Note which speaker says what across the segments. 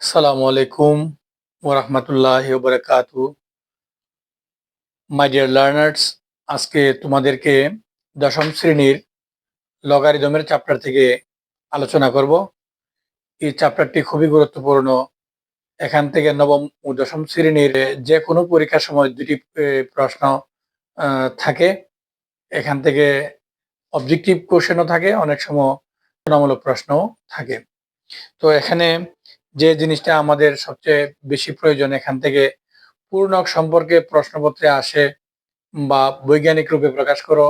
Speaker 1: আসসালামু আলাইকুম ওরহমতুল্লাহ বরকাতু মাই ডিয়ার লার্নার্স আজকে তোমাদেরকে দশম শ্রেণির লগারিদমের চ্যাপ্টার থেকে আলোচনা করব। এই চ্যাপ্টারটি খুবই গুরুত্বপূর্ণ। এখান থেকে নবম ও দশম শ্রেণির যে কোনো পরীক্ষার সময় দুটি প্রশ্ন থাকে। এখান থেকে অবজেক্টিভ কোশ্চেনও থাকে, অনেক সময় তুলনামূলক প্রশ্নও থাকে। তো এখানে যে জিনিসটা আমাদের সবচেয়ে বেশি প্রয়োজন এখান থেকে, পূর্ণক সম্পর্কে প্রশ্নপত্রে আসে বা বৈজ্ঞানিক রূপে প্রকাশ করো,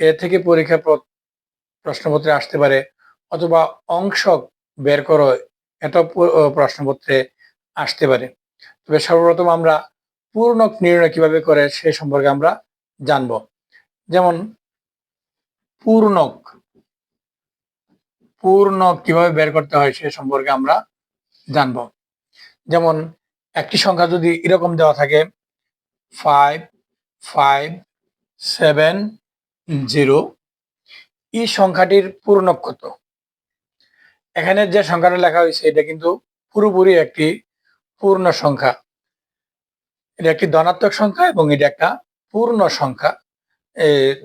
Speaker 1: এ থেকে পরীক্ষা প্রশ্নপত্রে আসতে পারে, অথবা অংশ বের করো এটা প্রশ্নপত্রে আসতে পারে। তবে সর্বপ্রথম আমরা পূর্ণক নির্ণয় কীভাবে করে সে সম্পর্কে আমরা জানব। যেমন, পূর্ণক পূর্ণক কীভাবে বের করতে হয় সে সম্পর্কে আমরা জানব। যেমন, একটি সংখ্যা যদি এরকম দেওয়া থাকে ফাইভ ফাইভ সেভেন জিরো এই সংখ্যাটির পূর্ণক কত? এখানে যে সংখ্যাটা লেখা হয়েছে, এটা কিন্তু পুরোপুরি একটি পূর্ণ সংখ্যা। এটা একটি ধনাত্মক সংখ্যা এবং এটা একটা পূর্ণ সংখ্যা।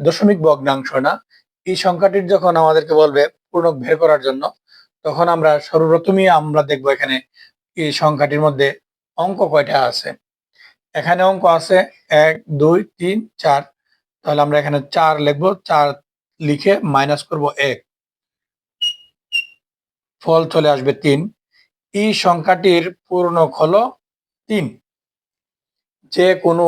Speaker 1: দশমিক ভগ্নাংশ না। এই সংখ্যাটির যখন আমাদেরকে বলবে পূর্ণক বের করার জন্য তখন আমরা সর্বপ্রথমই আমরা দেখব এখানে এই সংখ্যাটির মধ্যে অঙ্ক কয়টা আছে। এখানে অঙ্ক আছে এক, দুই, তিন, চার। তাহলে আমরা এখানে চার লিখব, চার লিখে মাইনাস করব এক। ফল চলে আসবে তিন। এই সংখ্যাটির পূর্ণক হলো তিন। যে কোনো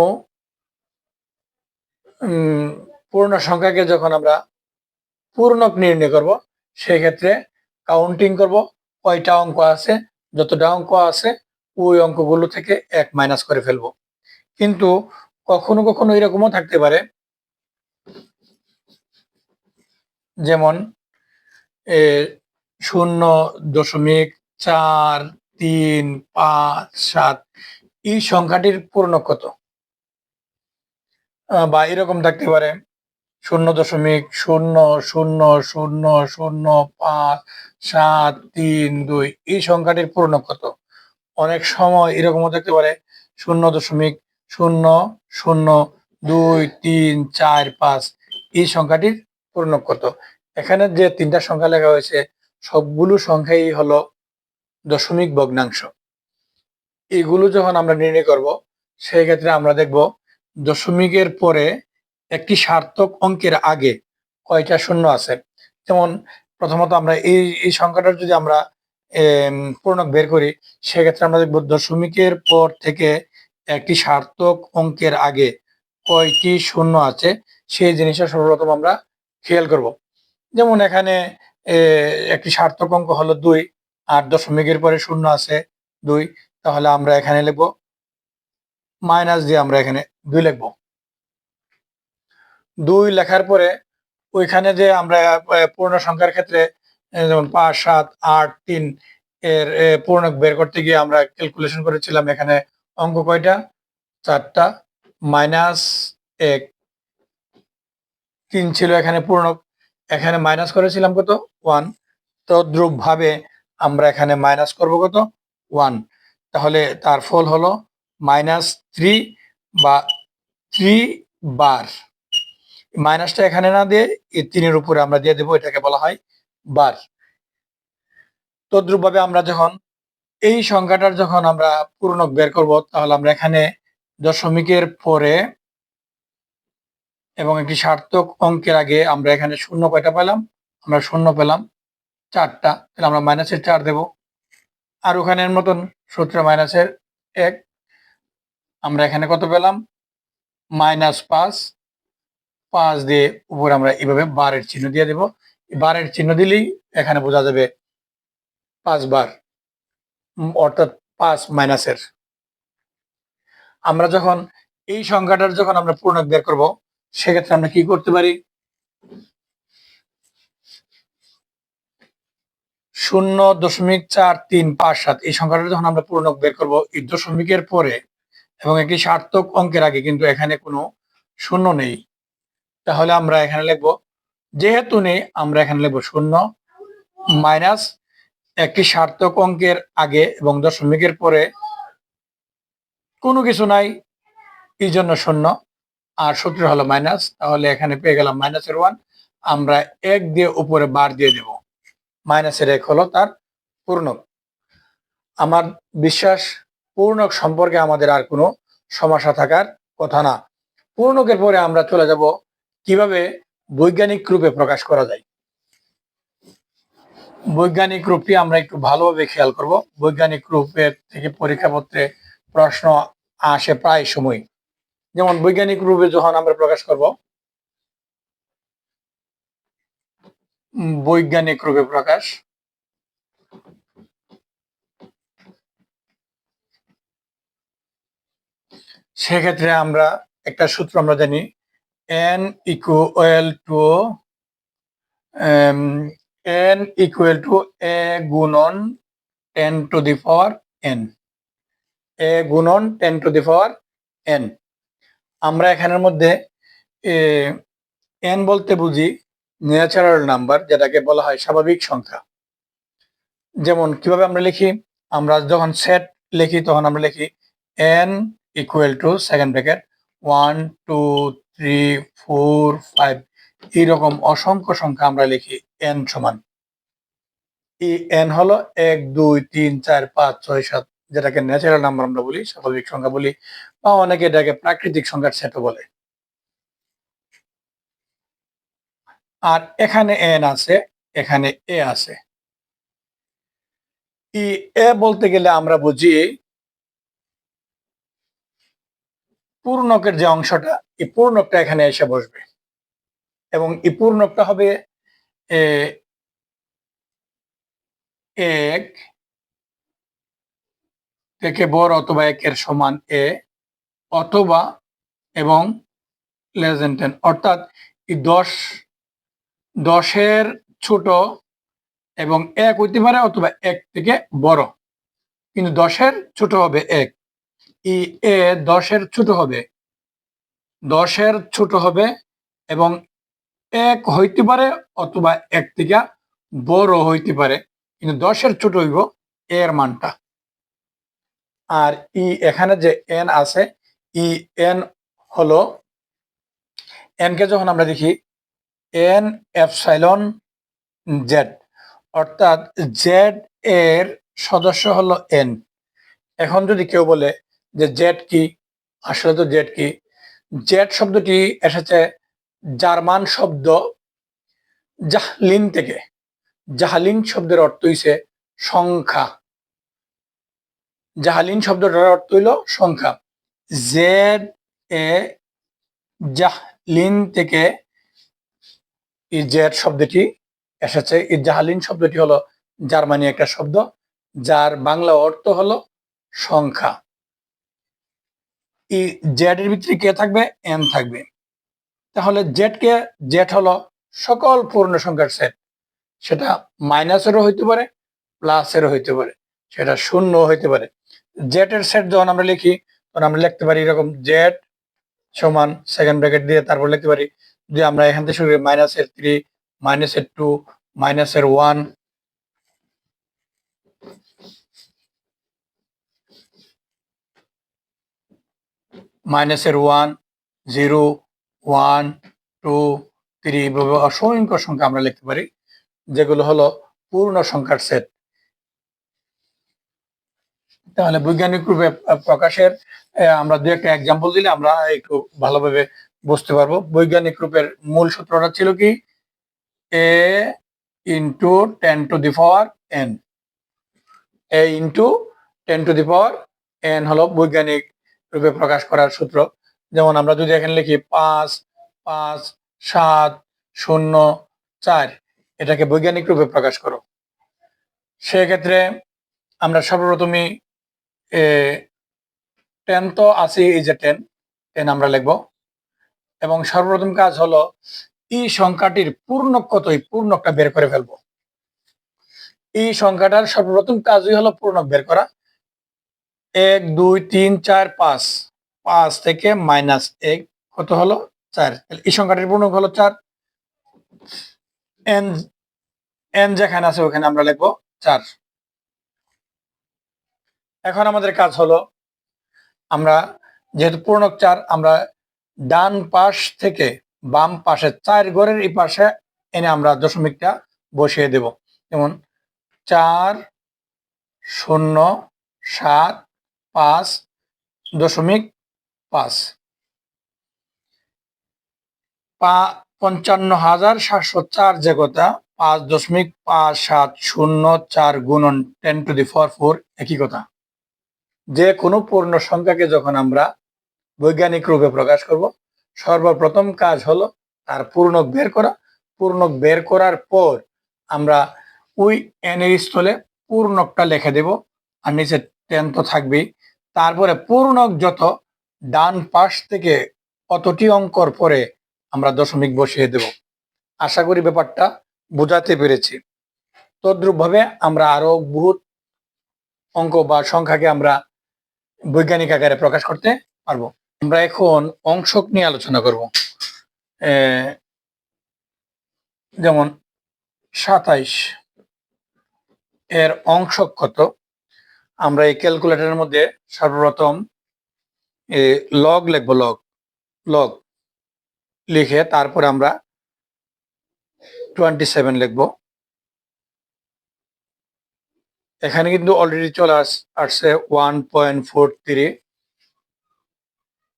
Speaker 1: পূর্ণ সংখ্যাকে যখন আমরা পূর্ণক নির্ণয় করব সেই ক্ষেত্রে কাউন্টিং করব, কয়টা অঙ্ক আছে, যতটা অঙ্ক আছে, ওই অঙ্কগুলো থেকে এক মাইনাস করে ফেলব। কিন্তু কখনো কখনো এরকমও থাকতে পারে, যেমন শূন্য দশমিক চার তিন পাঁচ সাত, এই সংখ্যাটির পূর্ণ কত? বা এরকম থাকতে পারে শূন্য দশমিক শূন্য শূন্য শূন্য শূন্য, পাঁচ, সাত, তিন, দুই। এই সংখ্যাটির পূর্ণ কত? অনেক সময় এরকমও থাকতে পারে শূন্য দশমিক শূন্য শূন্য, দুই, তিন, চার, পাঁচ। এই সংখ্যাটির পূর্ণ কত? এখানে যে তিনটা সংখ্যা লেখা হয়েছে, সবগুলো সংখ্যাই হলো দশমিক ভগ্নাংশ। এগুলো যখন আমরা নির্ণয় করব সেই ক্ষেত্রে আমরা দেখব, দশমিকের পরে একটি সার্থক অঙ্কের আগে কয়টা শূন্য আছে? যেমন প্রথমত আমরা এই এই সংখ্যাটার যদি আমরা পূর্ণক বের করি, সেক্ষেত্রে আমরা দেখব দশমিকের পর থেকে একটি সার্থক অঙ্কের আগে কয়টি শূন্য আছে, সেই জিনিসটা সর্বপ্রথম আমরা খেয়াল করব। যেমন এখানে একটি সার্থক অঙ্ক হলো দুই, আর দশমিকের পরে শূন্য আছে দুই, তাহলে আমরা এখানে লিখব, মাইনাস দিয়ে আমরা এখানে দুই লিখব। দুই লেখার পরে ওইখানে যে আমরা পূর্ণ সংখ্যার ক্ষেত্রে যেমন পাঁচ, সাত, আট, তিন এর পূর্ণ বের করতে গিয়ে আমরা ক্যালকুলেশন করেছিলাম এখানে অঙ্ক কয়টা? চারটা মাইনাস এক। তিন ছিল এখানে পূর্ণক। এখানে মাইনাস করেছিলাম কত? ওয়ান তদ্রুপ ভাবে আমরা এখানে মাইনাস করব কত? ওয়ান তাহলে তার ফল হলো মাইনাস থ্রি বা থ্রি বার মাইনাসটা এখানে না দিয়ে এই তিনের উপরে আমরা দিয়ে দেবো, এটাকে বলা হয় বার। তদ্রুপভাবে আমরা যখন এই সংখ্যাটার যখন আমরা পূর্ণক বের করব, তাহলে আমরা এখানে দশমিকের পরে এবং একটি সার্থক অঙ্কের আগে আমরা এখানে শূন্য কয়টা পেলাম? আমরা শূন্য পেলাম চারটা। তাহলে আমরা মাইনাসের চার দেব। আর ওখানের মতন সূত্র মাইনাসের এক। আমরা এখানে কত পেলাম? মাইনাস পাঁচ। পাঁচ দিয়ে উপরে আমরা এইভাবে বারের চিহ্ন দিয়ে দেব। বারের চিহ্ন দিলেই এখানে বোঝা যাবে পাঁচ বার অর্থাৎ পাঁচ মাইনাসের। আমরা যখন এই সংখ্যাটার যখন আমরা পূর্ণক বের করব, সেক্ষেত্রে আমরা কি করতে পারি? শূন্য দশমিক চার তিন পাঁচ সাত, এই সংখ্যাটা যখন আমরা পূর্ণক বের করব, এই দশমিকের পরে এবং একটি সার্থক অঙ্কের আগে কিন্তু এখানে কোনো শূন্য নেই। তাহলে আমরা এখানে লিখব, যেহেতু নেই, আমরা এখানে লিখব শূন্য মাইনাস একটি সার্থক অঙ্কের আগে এবং দশমিকের পরে কোনো কিছু নাই, এই জন্য শূন্য। আর সূত্র হলো মাইনাস, তাহলে এখানে পেয়ে গেলাম মাইনাসের ওয়ান। আমরা এক দিয়ে উপরে বার দিয়ে দেব। মাইনাসের এক হলো তার পূর্ণক। আমার বিশ্বাস, পূর্ণক সম্পর্কে আমাদের আর কোনো সমস্যা থাকার কথা না। পূর্ণকের পরে আমরা চলে যাব কীভাবে বৈজ্ঞানিক রূপে প্রকাশ করা যায়? বৈজ্ঞানিক রূপটি আমরা একটু ভালোভাবে খেয়াল করব। বৈজ্ঞানিক রূপের থেকে পরীক্ষাপত্রে প্রশ্ন আসে প্রায় সময় যেমন বৈজ্ঞানিক রূপে যখন আমরা প্রকাশ করব বৈজ্ঞানিক রূপে প্রকাশ, সেক্ষেত্রে আমরা একটা সূত্র আমরা জানি N equal to N equal to A গুণন ten to the power N A গুণন ten to the power N আমরা এখানের মধ্যে এন বলতে বুঝি ন্যাচারাল নাম্বার যেটাকে বলা হয় স্বাভাবিক সংখ্যা। যেমন, কীভাবে আমরা লিখি? আমরা যখন সেট লিখি, তখন আমরা লিখি N equal to second bracket one two three four five এইরকম অসংখ্য সংখ্যা আমরা লিখি এন সমান। এই এন হলো এক, দুই, তিন, চার, পাঁচ, ছয়, সাত, যেটাকে ন্যাচারাল নাম্বার আমরা বলি, স্বাভাবিক সংখ্যা বলি, বা অনেকে এটাকে প্রাকৃতিক সংখ্যার সেটও বলে। আর এখানে এন আছে, এখানে এ আছে। ই এ বলতে গেলে আমরা বুঝি, পূর্ণকের যে অংশটা এই পূর্ণকটা এখানে এসে বসবে। এবং এই পূর্ণকটা হবে এক থেকে বড় অথবা একের সমান এ অথবা এবং লেস দেন টেন অর্থাৎ দশ, দশের ছোট এবং এক হইতে পারে অথবা এক থেকে বড়। কিন্তু দশের ছোট হবে এক। ই এ দশের ছোট হবে দশের ছোট হবে এবং এক হইতে পারে অথবা এক থেকে বড় হইতে পারে, কিন্তু দশের ছোট হইব এর মানটা। আর ই এখানে যে এন আছে, ই এন হলো, এন কে যখন আমরা দেখি, এন এফসাইলন জেড, অর্থাৎ জেড এর সদস্য হলো এন। এখন যদি কেউ বলে যে জেড কি, আসলে তো জেড কি জেড শব্দটি এসেছে জার্মান শব্দ জাহলিন থেকে। জাহালিন শব্দের অর্থ হইছে সংখ্যা। জাহালিন শব্দটার অর্থ হইল সংখ্যা। জেড এ জাহলিন থেকে এই জেড শব্দটি এসেছে। এই জাহালিন শব্দটি হলো জার্মানি একটা শব্দ, যার বাংলা অর্থ হলো সংখ্যা। এই জেড এর ভিতরে কে থাকবে? এন থাকবে। তাহলে জেড কে জেড হলো সকল পূর্ণ সংখ্যার সেট সেটা মাইনাসেরও হইতে পারে প্লাসেরও হইতে পারে, সেটা শূন্য হইতে পারে। জেড এর সেট যখন আমরা লিখি, তখন আমরা লিখতে পারি এরকম জেড সমান সেকেন্ড ব্র্যাকেট দিয়ে তারপর লিখতে পারি, যদি আমরা এখান থেকে শুরু করি মাইনাসের থ্রি মাইনাসের টু মাইনাসের ওয়ান মাইনাসের one zero one two three এভাবে অসংখ্য সংখ্যা আমরা লিখতে পারি, যেগুলো হলো পূর্ণ সংখ্যার সেট তাহলে বৈজ্ঞানিক রূপে প্রকাশের আমরা দু একটা এক্সাম্পল দিলে আমরা একটু ভালোভাবে বুঝতে পারব। বৈজ্ঞানিক রূপের মূল সূত্রটা ছিল কি? A into ten to the power N A into ten to the power N হলো বৈজ্ঞানিক রূপে প্রকাশ করার সূত্র। যেমন আমরা যদি এখানে লিখি পাঁচ পাঁচ, সাত, শূন্য, চার, এটাকে বৈজ্ঞানিক রূপে প্রকাশ করো। সেক্ষেত্রে আমরা সর্বপ্রথমই টেন তো আছে এই যে টেন টেন আমরা লিখব। এবং সর্বপ্রথম কাজ হলো এই সংখ্যাটির পূর্ণক কত পূর্ণকটা বের করে ফেলব। এই সংখ্যাটার সর্বপ্রথম কাজই হলো পূর্ণক বের করা। এক, দুই, তিন, চার, পাঁচ। পাঁচ থেকে মাইনাস এক, কত হলো? চার। এই সংখ্যাটির পূর্ণক হলো চার। এন এন যেখানে আছে ওখানে আমরা লিখব চার। এখন আমাদের কাজ হলো, আমরা যেহেতু পূর্ণক চার, আমরা ডান পাশ থেকে বাম পাশে চার ঘরের এই পাশে এনে আমরা দশমিকটা বসিয়ে দেব। যেমন চার, শূন্য, সাত পাঁচ দশমিক পাঁচ। পা পঞ্চান্ন হাজার সাতশো চার যে কথা, পাঁচ দশমিক পাঁচ সাত শূন্য চার গুণন ten to the four four একই কথা। যে কোনো পূর্ণ সংখ্যাকে যখন আমরা বৈজ্ঞানিক রূপে প্রকাশ করব, সর্বপ্রথম কাজ হলো তার পূর্ণক বের করা। পূর্ণক বের করার পর আমরা ওই এনের স্থলে পূর্ণকটা লিখে দেব, আর নিচে টেন তো থাকবেই। তারপরে পূর্ণক যত, ডান পাশ থেকে অতটি অঙ্কর পরে আমরা দশমিক বসিয়ে দেব। আশা করি ব্যাপারটা বোঝাতে পেরেছি। তদ্রুপ ভাবে আমরা আরও বহুত অঙ্ক বা সংখ্যাকে আমরা বৈজ্ঞানিক আকারে প্রকাশ করতে পারব। আমরা এখন অংশক নিয়ে আলোচনা করব। যেমন সাতাইশ, এর অংশক কত? আমরা এই ক্যালকুলেটরের মধ্যে সর্বপ্রথম লগ লিখব লগ লগ লিখে তারপরে আমরা টোয়েন্টি সেভেন লিখব। এখানে কিন্তু অলরেডি চলে আস- আসছে one point four three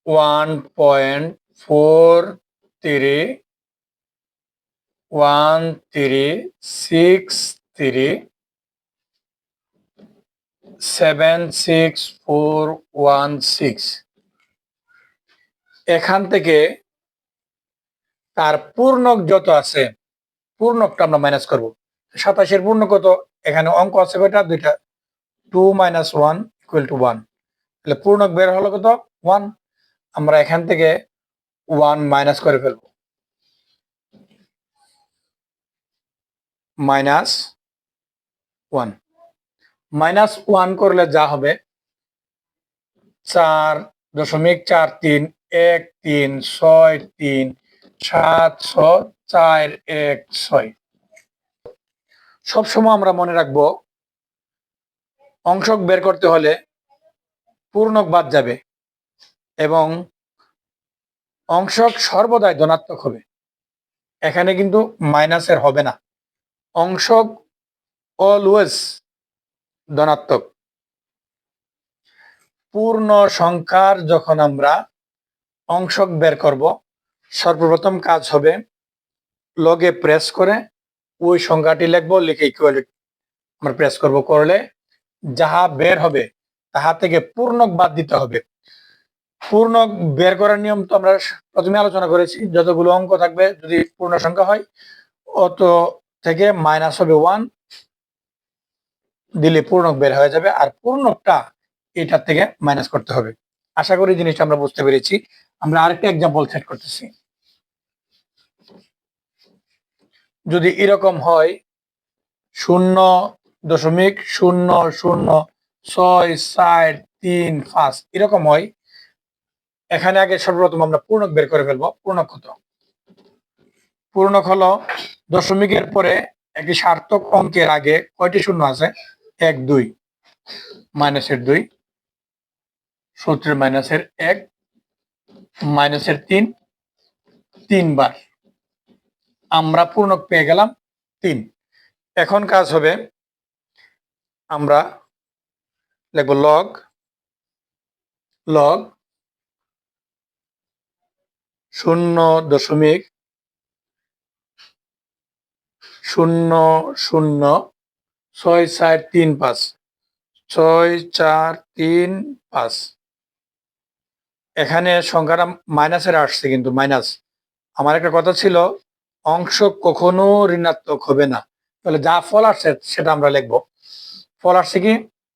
Speaker 1: one point four three one three six three seven six four one six. এখান থেকে তার পূর্ণক যত আছে, পূর্ণকটা আমরা মাইনাস করব। সাতাশের পূর্ণ কত? এখানে অঙ্ক আছে কয়টা? দুইটা। Two minus one equal to one তাহলে পূর্ণক বের হলো কত? ওয়ান আমরা এখান থেকে ওয়ান মাইনাস করে ফেলব। মাইনাস ওয়ান মাইনাস ওয়ান করলে যা হবে? চার দশমিক চার তিন, এক তিন, ছয় তিন, সাত ছয় চার এক ছয়। সবসময় আমরা মনে রাখব, অংশক বের করতে হলে পূর্ণক বাদ যাবে এবং অংশক সর্বদাই ধনাত্মক হবে। এখানে কিন্তু মাইনাসের হবে না। অংশক অলওয়েজ ধনাত্মক। পূর্ণ সংখ্যার যখন আমরা অংশক বের করব, সর্বপ্রথম কাজ হবে লগে প্রেস করে ওই সংখ্যাটি লিখব, লিখে ইকুয়ালিটি আমরা প্রেস করব করলে যাহা বের হবে তাহা থেকে পূর্ণক বাদ দিতে হবে। পূর্ণক বের করার নিয়ম তো আমরা প্রথমে আলোচনা করেছি, যতগুলো অঙ্ক থাকবে যদি পূর্ণ সংখ্যা হয়, অত থেকে মাইনাস হবে ওয়ান দিলে পূর্ণক বের হয়ে যাবে আর পূর্ণকটা এটার থেকে মাইনাস করতে হবে। আশা করি জিনিসটা আমরা বুঝতে পেরেছি। আমরা আরেকটা এক্সাম্পল সেট করতেছি। যদি এরকম হয়, শূন্য দশমিক শূন্য শূন্য ছয় চার তিন পাঁচ, এরকম হয়, এখানে আগে সর্বপ্রথম আমরা পূর্ণক বের করে ফেলব। পূর্ণক কত? পূর্ণক হলো দশমিকের পরে একটি সার্থক অঙ্কের আগে কয়টি শূন্য আছে? এক দুই, মাইনাসের দুই, সূত্রের মাইনাসের এক, মাইনাসের তিন, তিনবার। আমরা পূর্ণক পেয়ে গেলাম তিন। এখন কাজ হবে আমরা লিখব লগ লগ শূন্য দশমিক শূন্য শূন্য ছয় চার তিন পাঁচ। ছয় চার তিন পাঁচ। এখানে সংখ্যাটা মাইনাসের আসছে কিন্তু, মাইনাস। আমার একটা কথা ছিল, অংশ কখনো ঋণাত্মক হবে না। তাহলে যা ফল আসছে সেটা আমরা লিখব। ফল আসছে কি?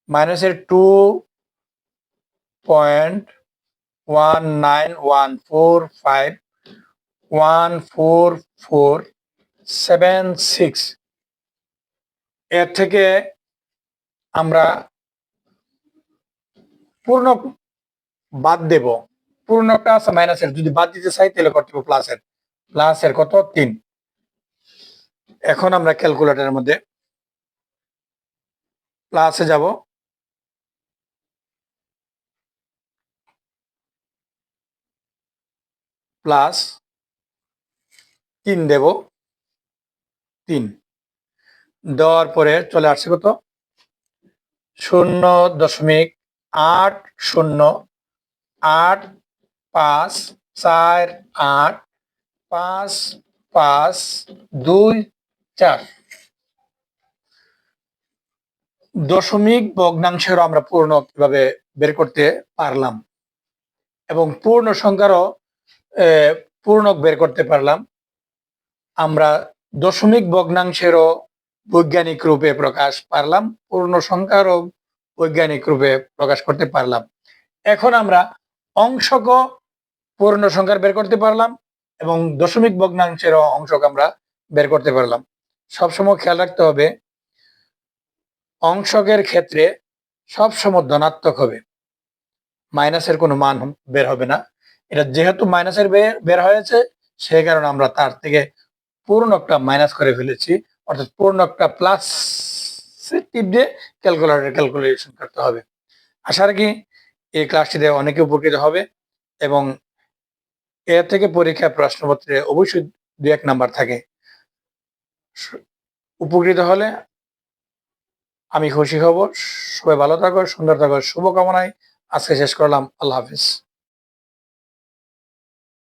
Speaker 1: মাইনাসের two point one nine one four five one four four seven six. এর থেকে আমরা পূর্ণ বাদ দেব। পূর্ণটা আছে মাইনাসের যদি বাদ দিতে চাই, তাহলে করতে হবে প্লাসের প্লাসের কত? তিন। এখন আমরা ক্যালকুলেটারের মধ্যে প্লাসে যাব। প্লাস তিন দেব। তিন। দেওয়ার পরে চলে আসছে কত? শূন্য দশমিক আট শূন্য আট পাঁচ চার আট পাঁচ পাঁচ দুই চার। দশমিক ভগ্নাংশেরও আমরা পূর্ণ কীভাবে বের করতে পারলাম? এবং পূর্ণ সংখ্যারও পূর্ণক বের করতে পারলাম। আমরা দশমিক ভগ্নাংশেরও বৈজ্ঞানিক রূপে প্রকাশ পারলাম, পূর্ণ সংখ্যারও বৈজ্ঞানিক রূপে প্রকাশ করতে পারলাম। এখন আমরা অংশক পূর্ণ সংখ্যার বের করতে পারলাম এবং দশমিক ভগ্নাংশেরও অংশক আমরা বের করতে পারলাম। সবসময় খেয়াল রাখতে হবে, অংশকের ক্ষেত্রে সবসময় ধনাত্মক হবে। মাইনাসের কোনো মান বের হবে না। এটা যেহেতু মাইনাসের বের বের হয়েছে, সেই কারণে আমরা তার থেকে পূর্ণকটা মাইনাস করে ফেলেছি। অর্থাৎ পূর্ণ একটা প্লাস টিপ দিয়ে ক্যালকুলেটর ক্যালকুলেশন করতে হবে। আশা রাখি এই ক্লাসটিতে অনেকে উপকৃত হবে এবং এর থেকে পরীক্ষা প্রশ্নপত্রে অবশ্যই দু এক নাম্বার থাকে। উপকৃত হলে আমি খুশি হব। সবাই ভালো থাকো, সুন্দর থাকো, শুভকামনায় আজকে শেষ করলাম। আল্লাহ হাফিজ।